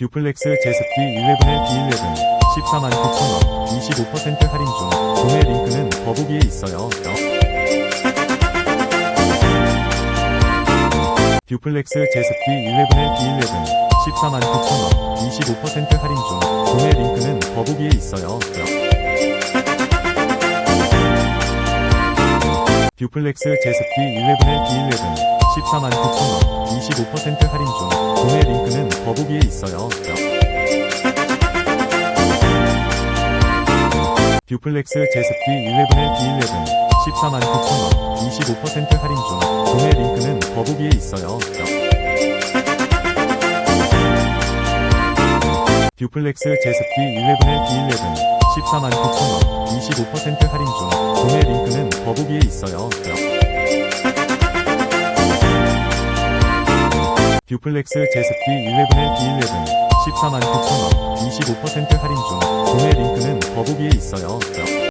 듀플렉스 제습기 11의 D11 14만 9천원 25% 할인 중 구매 링크는 더보기에 있어요. 듀플렉스 제습기 11의 D11 14만 9천원 25% 할인 중 구매 링크는 더보기에 있어요. 듀플렉스 제습기 11의 D11 14만 9천원 25% 할인 중 구매 링크는 더보기에 있어요. 듀플렉스 제습기 11의 D11 14만 9천원 25% 할인 중 구매 링크는 더보기에 있어요. 듀플렉스 제습기 11의 D11 14만 9천원 25% 할인 중 구매 링크는 더보기에 있어요. 듀플렉스 제습기 11의 D11 14만 9천원 25% 할인 중 구매 링크는 더보기에 있어요.